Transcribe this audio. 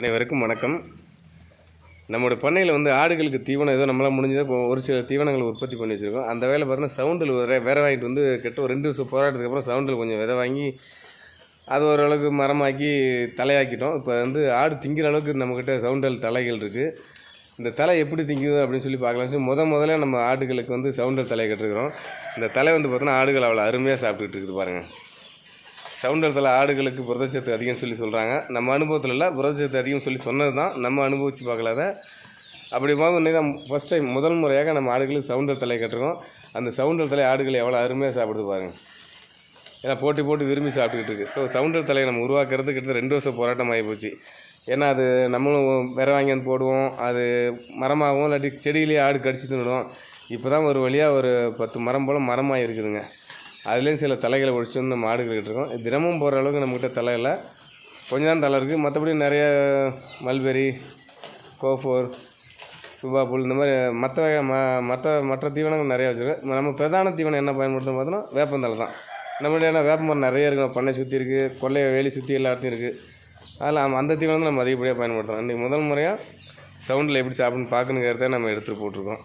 அனைவருக்கும் வணக்கம். நம்மளோட பண்ணையில் வந்து ஆடுகளுக்கு தீவனம் ஏதோ நம்மளால் முடிஞ்சதை ஒரு சில தீவனங்களை உற்பத்தி பண்ணி வச்சுருக்கோம். அந்த வேலை பார்த்தீங்கன்னா சவுண்டில் வேற வாங்கிட்டு வந்து கெட்ட ஒரு ரெண்டு வருஷம் போராட்டத்துக்கு அப்புறம் சவுண்டில் கொஞ்சம் விதை வாங்கி அது ஓரளவுக்கு மரமாக்கி தலையாக்கிட்டோம். இப்போ வந்து ஆடு திங்கிற அளவுக்கு நம்மக்கிட்ட சவுண்டல் தலைகள் இருக்குது இந்த தலை எப்படி திங்குது அப்படின்னு சொல்லி பார்க்கலாம். சொல்லி முத முதல்ல நம்ம ஆடுகளுக்கு வந்து சவுண்டல் தலை கட்டிருக்கிறோம் இந்த தலை வந்து பார்த்தோன்னா ஆடுகள் அவ்வளோ அருமையாக சாப்பிட்டுட்டு இருக்குது பாருங்கள் சவுண்டரத்தில் ஆடுகளுக்கு புரதச்சத்து அதிகம் சொல்லி சொல்கிறாங்க நம்ம அனுபவத்தில் இல்லை புரதச்சத்து அதிகம் சொல்லி சொன்னது தான் நம்ம அனுபவித்து பார்க்கலாத. அப்படி போது இன்னைக்கு தான் ஃபஸ்ட் டைம் முதல் முறையாக நம்ம ஆடுகளுக்கு சவுண்டர் தலை கட்டுறோம் அந்த சவுண்டர் தலை ஆடுகள் எவ்வளோ அருமையாக சாப்பிடுது பாருங்கள் ஏன்னா போட்டி போட்டு விரும்பி சாப்பிட்டுக்கிட்டு இருக்குது ஸோ சவுண்டர் தலையை நம்ம உருவாக்குறது கிட்ட ரெண்டு வருஷம் போராட்டம் ஆகிப்போச்சு ஏன்னா அது நம்மளும் விர வாங்கி வந்து போடுவோம். அது மரமாகவும் இல்லாட்டி செடியிலேயே ஆடு கடிச்சு தின்னுடும் இப்போ தான் ஒரு வழியாக ஒரு பத்து மரம் போல் மரமாக இருக்குதுங்க. அதுலேயும் சில தலைகளை ஒழிச்சு வந்து மாடுகள்கிட்ட இருக்கோம். தினமும் போகிற அளவுக்கு நம்மக்கிட்ட தலை இல்லை. கொஞ்சம் தான் தலை இருக்குது மற்றபடி நிறைய மல்பெரி கோஃபோர் சுபாப்புல் இந்த மாதிரி மற்ற வகை ம மற்ற மற்ற தீவனங்கள் நிறையா வச்சுருக்கோம். நம்ம பிரதான தீவனம் என்ன பயன்படுத்தும் பார்த்தோன்னா வேப்பந்தலை தான். நம்மளுடைய ஏன்னா வேப்ப மரம் நிறைய இருக்கும் பண்ணை சுற்றி இருக்குது கொள்ளைய வேலி சுற்றி எல்லா இடத்தையும் இருக்குது அதில் அந்த தீவனம் நம்ம அதிகப்படியாக பயன்படுத்துகிறோம் இன்றைக்கி முதல் முறையாக சவுண்டில் எப்படி சாப்பிட்ணுன்னு பார்க்கணுங்கிறத நம்ம எடுத்துகிட்டு போட்டிருக்கோம்.